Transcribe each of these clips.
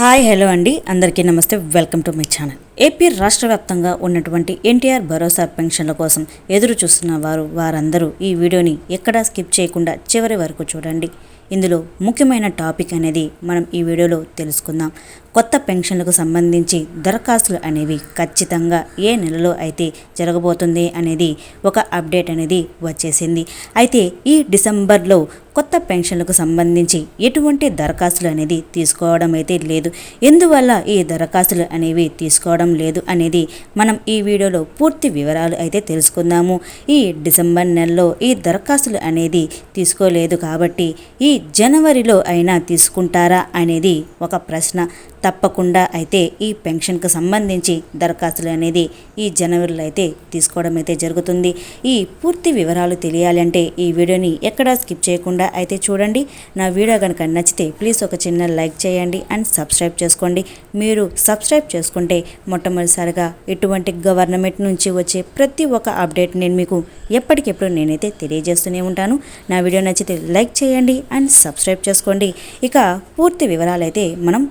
Hi hello అండి. అందరికీ నమస్తే. Welcome to my channel. AP రాష్ట్ర వ్యాప్తంగా ఉన్నటువంటి ఎన్టీఆర్ భరోసా పెన్షన్ల కోసం ఎదురు చూస్తున్న వారు వారందరూ ఈ వీడియోని ఎక్కడా స్కిప్ చేయకుండా చివరి వరకు చూడండి. ఇందులో ముఖ్యమైన టాపిక్ అనేది మనం ఈ వీడియోలో తెలుసుకుందాం. కొత్త పెన్షన్లకు సంబంధించి దరఖాస్తులు అనేవి ఖచ్చితంగా ఏ నెలలో అయితే జరగబోతుంది అనేది ఒక అప్డేట్ అనేది వచ్చేసింది. అయితే ఈ డిసెంబర్లో కొత్త పెన్షన్లకు సంబంధించి ఎటువంటి దరఖాస్తులు అనేది తీసుకోవడం అయితే లేదు. ఎందువల్ల ఈ దరఖాస్తులు అనేవి తీసుకోవడం లేదు అనేది మనం ఈ వీడియోలో పూర్తి వివరాలు అయితే తెలుసుకుందాము. ఈ డిసెంబర్ నెలలో ఈ దరఖాస్తులు అనేది తీసుకోలేదు కాబట్టి ఈ జనవరిలో అయినా తీసుకుంటారా అనేది ఒక ప్రశ్న. తప్పకుండా అయితే ఈ పెన్షన్కు సంబంధించి దరఖాస్తులు అనేది ఈ జనవరిలో అయితే తీసుకోవడం అయితే జరుగుతుంది. ఈ పూర్తి వివరాలు తెలియాలంటే ఈ వీడియోని ఎక్కడా స్కిప్ చేయకుండా అయితే చూడండి. నా వీడియో కనుక నచ్చితే ప్లీజ్ ఒక చిన్న లైక్ చేయండి అండ్ సబ్స్క్రైబ్ చేసుకోండి. మీరు సబ్స్క్రైబ్ చేసుకుంటే మొట్టమొదటిసారిగా ఎటువంటి గవర్నమెంట్ నుంచి వచ్చే ప్రతి ఒక్క అప్డేట్ నేను మీకు ఎప్పటికెప్పుడు నేనైతే తెలియజేస్తూనే ఉంటాను. నా వీడియో నచ్చితే లైక్ చేయండి అండ్ సబ్స్క్రైబ్ చేసుకోండి. ఇక పూర్తి వివరాలు అయితే మనం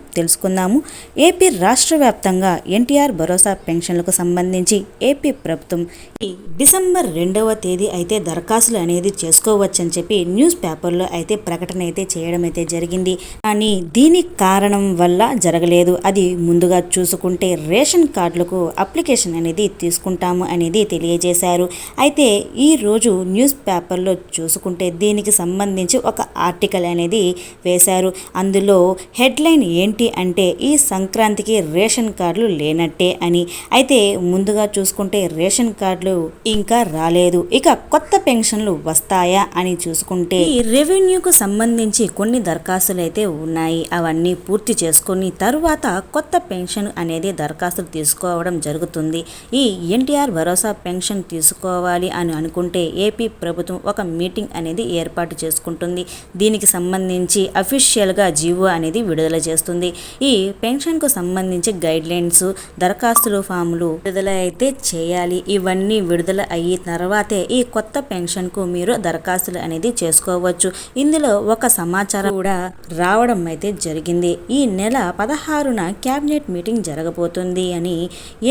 తెలుసుకుందాము ఏపీ రాష్ట్ర వ్యాప్తంగా ఎన్టీఆర్ భరోసా పెన్షన్లకు సంబంధించి ఏపీ ప్రభుత్వం ఈ డిసెంబర్ రెండవ తేదీ అయితే దరఖాస్తులు అనేది చేసుకోవచ్చని చెప్పి న్యూస్ పేపర్లో అయితే ప్రకటన అయితే చేయడం అయితే జరిగింది. కానీ దీని కారణం వల్ల జరగలేదు. అది ముందుగా చూసుకుంటే రేషన్ కార్డులకు అప్లికేషన్ అనేది తీసుకుంటాము అనేది తెలియజేశారు. అయితే ఈ రోజు న్యూస్ పేపర్లో చూసుకుంటే దీనికి సంబంధించి ఒక ఆర్టికల్ అనేది వేశారు. అందులో హెడ్లైన్ ఏంటి అంటే ఈ సంక్రాంతికి రేషన్ కార్డులు లేనట్టే అని. అయితే ముందుగా చూసుకుంటే రేషన్ కార్డులు ఇంకా రాలేదు. ఇక కొత్త పెన్షన్లు వస్తాయా అని చూసుకుంటే ఈ రెవెన్యూకు సంబంధించి కొన్ని దరఖాస్తులు అయితే ఉన్నాయి. అవన్నీ పూర్తి చేసుకుని తరువాత కొత్త పెన్షన్ అనేది దరఖాస్తులు తీసుకోవడం జరుగుతుంది. ఈ ఎన్టీఆర్ భరోసా పెన్షన్ తీసుకోవాలి అని అనుకుంటే ఏపీ ప్రభుత్వం ఒక మీటింగ్ అనేది ఏర్పాటు చేసుకుంటుంది. దీనికి సంబంధించి అఫీషియల్గా జీవో అనేది విడుదల చేస్తుంది. ఈ పెన్షన్కు సంబంధించి గైడ్లైన్స్ దరఖాస్తులు ఫాములు విడుదల అయితే చేయాలి. ఇవన్నీ విడుదల అయ్యి తర్వాతే ఈ కొత్త పెన్షన్కు మీరు దరఖాస్తులు అనేది చేసుకోవచ్చు. ఇందులో ఒక సమాచారం కూడా రావడం అయితే జరిగింది. ఈ నెల పదహారున క్యాబినెట్ మీటింగ్ జరగబోతుంది అని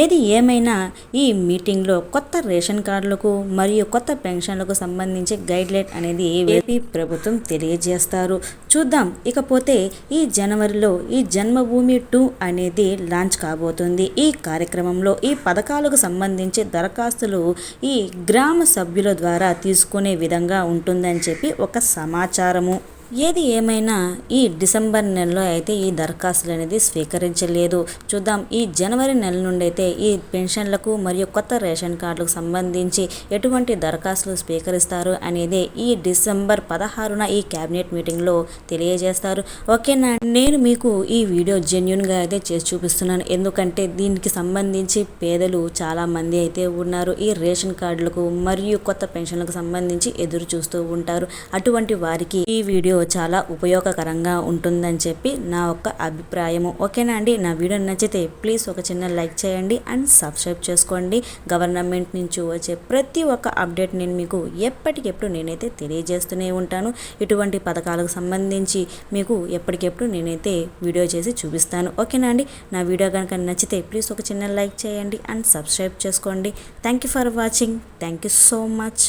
ఏది ఏమైనా ఈ మీటింగ్లో కొత్త రేషన్ కార్డులకు మరియు కొత్త పెన్షన్లకు సంబంధించి గైడ్ లైన్ అనేది ఏపీ ప్రభుత్వం తెలియజేస్తారు. చూద్దాం. ఇకపోతే ఈ జనవరిలో ఈ జన్మభూమి టూ అనేది లాంచ్ కాబోతుంది. ఈ కార్యక్రమంలో ఈ పథకాలకు సంబంధించి దరఖాస్తులు ఈ గ్రామ సభ్యుల ద్వారా తీసుకునే విధంగా ఉంటుందని చెప్పి ఒక సమాచారము. ఏది ఏమైనా ఈ డిసెంబర్ నెలలో అయితే ఈ దరఖాస్తులు అనేది స్వీకరించలేదు. చూద్దాం. ఈ జనవరి నెల నుండి అయితే ఈ పెన్షన్లకు మరియు కొత్త రేషన్ కార్డులకు సంబంధించి ఎటువంటి దరఖాస్తులు స్వీకరిస్తారు అనేది ఈ డిసెంబర్ పదహారున ఈ క్యాబినెట్ మీటింగ్లో తెలియజేస్తారు. ఓకేనా? నేను మీకు ఈ వీడియో జెన్యున్గా అయితే చేసి చూపిస్తున్నాను. ఎందుకంటే దీనికి సంబంధించి పేదలు చాలా మంది అయితే ఉన్నారు. ఈ రేషన్ కార్డులకు మరియు కొత్త పెన్షన్లకు సంబంధించి ఎదురు చూస్తూ ఉంటారు. అటువంటి వారికి ఈ వీడియో చాలా ఉపయోగకరంగా ఉంటుందని చెప్పి నా ఒక్క అభిప్రాయము. ఓకేనా అండి? నా వీడియో నచ్చితే ప్లీజ్ ఒక చిన్న లైక్ చేయండి అండ్ సబ్స్క్రైబ్ చేసుకోండి. గవర్నమెంట్ నుంచి వచ్చే ప్రతి ఒక్క అప్డేట్ నేను మీకు ఎప్పటికెప్పుడు నేనైతే తెలియజేస్తూనే ఉంటాను. ఇటువంటి పథకాలకు సంబంధించి మీకు ఎప్పటికెప్పుడు నేనైతే వీడియో చేసి చూపిస్తాను. ఓకేనా అండి? నా వీడియో కనుక నచ్చితే ప్లీజ్ ఒక చిన్న లైక్ చేయండి అండ్ సబ్స్క్రైబ్ చేసుకోండి. Thank you for watching thank you so much